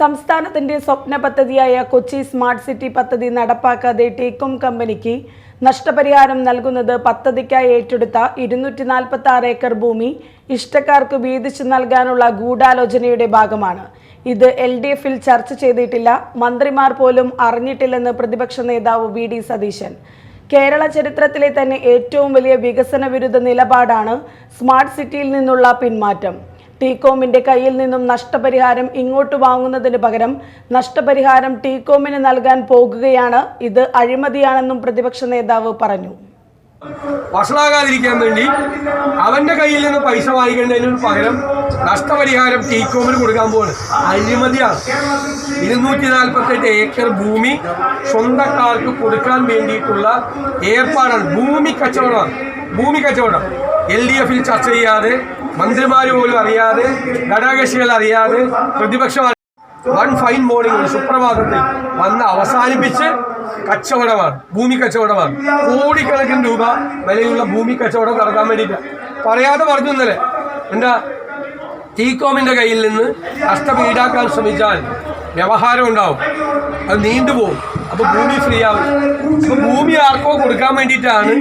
സംസ്ഥാനത്തിന്റെ സ്വപ്ന പദ്ധതിയായ Kochi smart city പദ്ധതി നടപ്പാക്കാതെ ടേക്കോം കമ്പനിക്ക് നഷ്ടപരിഹാരം നൽകുന്നത് പദ്ധതിക്കായി ഏറ്റെടുത്ത ഇരുന്നൂറ്റി നാൽപ്പത്തി ആറ് ഏക്കർ ഭൂമി ഇഷ്ടക്കാർക്ക് വീതിച്ചു നൽകാനുള്ള ഗൂഢാലോചനയുടെ ഭാഗമാണ്. ഇത് എൽ ഡി എഫിൽ ചർച്ച ചെയ്തിട്ടില്ല. മന്ത്രിമാർ പോലും അറിഞ്ഞിട്ടില്ലെന്ന് പ്രതിപക്ഷ നേതാവ് വി ഡി സതീശൻ. കേരള ചരിത്രത്തിലെ തന്നെ ഏറ്റവും വലിയ വികസന വിരുദ്ധ നിലപാടാണ് സ്മാർട്ട് സിറ്റിയിൽ നിന്നുള്ള പിന്മാറ്റം. ടീകോമിന്റെ കയ്യിൽ നിന്നും നഷ്ടപരിഹാരം ഇങ്ങോട്ട് വാങ്ങുന്നതിന് പകരം നഷ്ടപരിഹാരം ടീകോമിന് നൽകാൻ പോകുകയാണ്. ഇത് അഴിമതിയാണെന്നും പ്രതിപക്ഷ നേതാവ് പറഞ്ഞു. വഷളാകാതിരിക്കാൻ വേണ്ടി അവന്റെ കയ്യിൽ നിന്ന് പൈസ വാങ്ങിക്കേണ്ടതിന് പകരം നഷ്ടപരിഹാരം ടീകോമിന് കൊടുക്കാൻ പോവാണ്. അഴിമതിയാണ്. ഇരുന്നൂറ്റി നാൽപ്പത്തെട്ട് ഏക്കർ ഭൂമി സ്വന്തക്കാർക്ക് കൊടുക്കാൻ വേണ്ടിയിട്ടുള്ള ഏർപ്പാടാണ്. ഭൂമി കച്ചവടമാണ്. ഭൂമി കച്ചവടം. എൽ ഡി എഫിൽ ചർച്ച ചെയ്യാതെ മന്ത്രിമാർ പോലും അറിയാതെ ഘടകകക്ഷികൾ അറിയാതെ പ്രതിപക്ഷം വൺ ഫൈൻ മോർണിംഗ് സുപ്രഭാതത്തിൽ വന്ന് അവസാനിപ്പിച്ച് കച്ചവടമാണ് ഭൂമി കച്ചവടമാണ്. കോടിക്കണക്കിന് രൂപ വിലയുള്ള ഭൂമി കച്ചവടം നടത്താൻ വേണ്ടിയിട്ട്. പറയാതെ പറഞ്ഞു ഇന്നലെ എന്താ ടീകോമിന്റെ കയ്യിൽ നിന്ന് നഷ്ടം ഈടാക്കാൻ ശ്രമിച്ചാൽ വ്യവഹാരം ഉണ്ടാവും. അത് നീണ്ടുപോകും. അപ്പൊ ഭൂമി ഫ്രീ ആവും ഭൂമി ആർക്കോ കൊടുക്കാൻ വേണ്ടിയിട്ടാണ്